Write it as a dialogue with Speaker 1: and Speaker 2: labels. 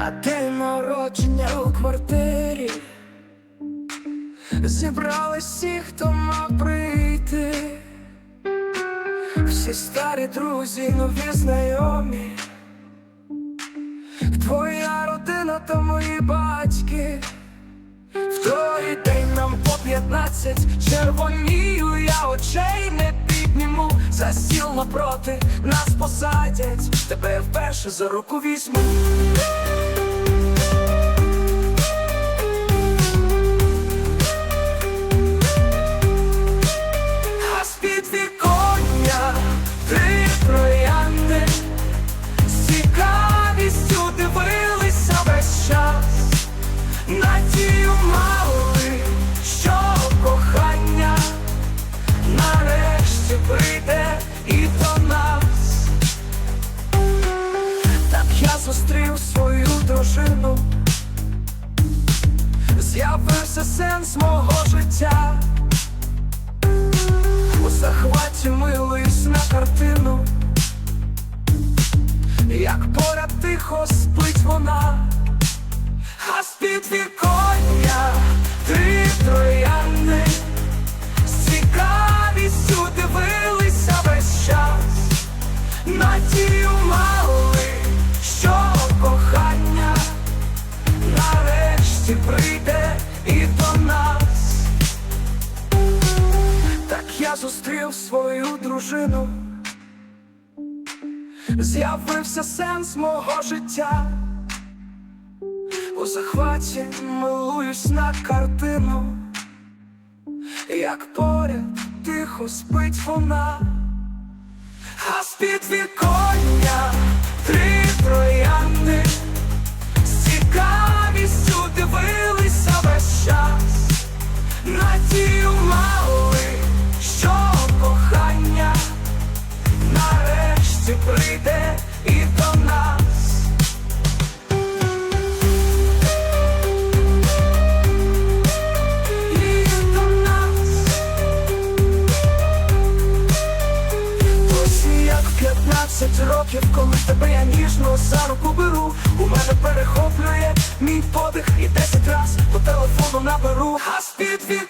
Speaker 1: На день народження у квартирі. Зібрались всі, хто мав прийти. Всі старі друзі, нові знайомі. Твоя родина та мої батьки. В той день нам по п'ятнадцять. Червонію я очей не підніму. За стіл напроти нас посадять. Тебе вперше за руку візьму зустрів свою дружину, з'явився сенс мого життя. У захваті мились на картину, як поряд тихо спить вона, а з-під віконня три трояни нарешті прийде і до нас. Так я зустрів свою дружину, з'явився сенс мого життя. У захваті милуюсь на картину, як поряд тихо спить вона, а з-під віконня три троянди з 15 років, коли тебе я ніжно за руку беру, у мене перехоплює мій подих. І 10 раз по телефону наберу, а з-під віконня